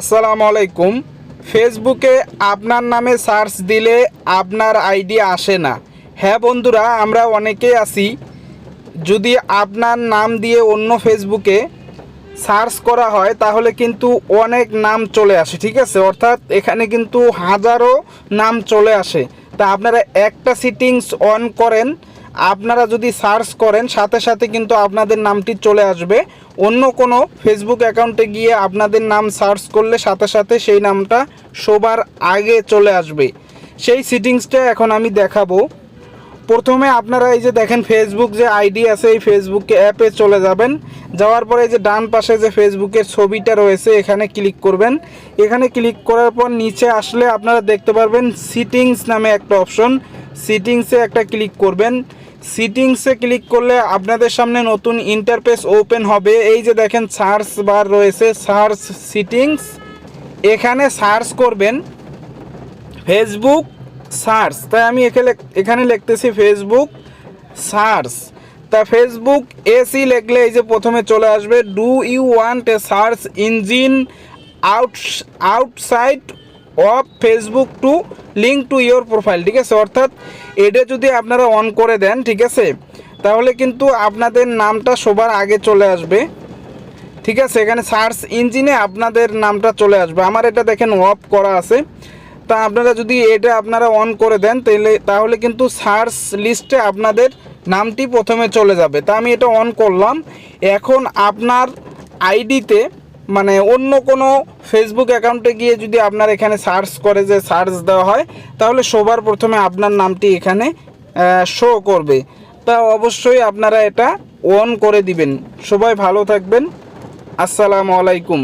আসসালামু আলাইকুম। ফেসবুকে আপনার নামে সার্চ দিলে আপনার আইডি আসে না। হ্যাঁ বন্ধুরা, আমরা অনেকেই আছি। যদি আপনার নাম দিয়ে অন্য ফেসবুকে সার্চ করা হয়, তাহলে কিন্তু অনেক নাম চলে আসে, ঠিক আছে? অর্থাৎ এখানে কিন্তু হাজারো নাম চলে আসে। তা আপনারা একটা সিটিংস অন করেন আপনারা যদি সার্চ করেন, সাথে সাথে কিন্তু আপনাদের নামটি চলে আসবে। অন্য কোনো ফেসবুক অ্যাকাউন্টে গিয়ে আপনাদের নাম সার্চ করলে সাথে সাথে সেই নামটা সবার আগে চলে আসবে। সেই সিটিংসটা এখন আমি দেখাবো। প্রথমে আপনারা এই যে দেখেন ফেসবুক যে আইডি আছে, এই ফেসবুক অ্যাপে চলে যাবেন। যাওয়ার পরে এই যে ডান পাশে যে ফেসবুকের ছবিটা রয়েছে, এখানে ক্লিক করবেন। এখানে ক্লিক করার পর নিচে আসলে আপনারা দেখতে পারবেন, সিটিংস নামে একটা অপশন। সিটিংসে একটা ক্লিক করবেন। সিটিংসে ক্লিক করলে আপনাদের সামনে নতুন ইন্টারফেস ওপেন হবে। এই যে দেখেন সার্চ বার রয়েছে সার্চ সিটিংস এখানে সার্চ করবেন ফেসবুক সার্চ তাই আমি এখানে এখানে লিখতেছি ফেসবুক সার্চ তা ফেসবুক এসি লিখলে এই যে প্রথমে চলে আসবে। Do you want a search engine out outside of Facebook to link to your profile, ঠিক আছে? অর্থাৎ এটা যদি আপনারা অন করে দেন, ঠিক আছে? তাহলে কিন্তু আপনাদের নামটা সবার আগে চলে আসবে। ঠিক আছে? এখানে সার্চ ইঞ্জিনে আপনাদের নামটা চলে আসবে। আমার এটা দেখেন অফ করা আছে। তা আপনারা যদি এটা আপনারা অন করে দেন তাহলে তাহলে কিন্তু সার্চ লিস্টে আপনাদের নামটি প্রথমে চলে যাবে। তা আমি এটা অন করলাম। এখন আপনার আইডিতে মানে অন্য কোনো ফেসবুক অ্যাকাউন্টে গিয়ে যদি আপনার এখানে সার্চ করে যে সার্চ দেওয়া হয়, তাহলে সবার প্রথমে আপনার নামটি এখানে শো করবে। তা অবশ্যই আপনারা এটা অন করে দিবেন। সবাই ভালো থাকবেন। আসসালামু আলাইকুম।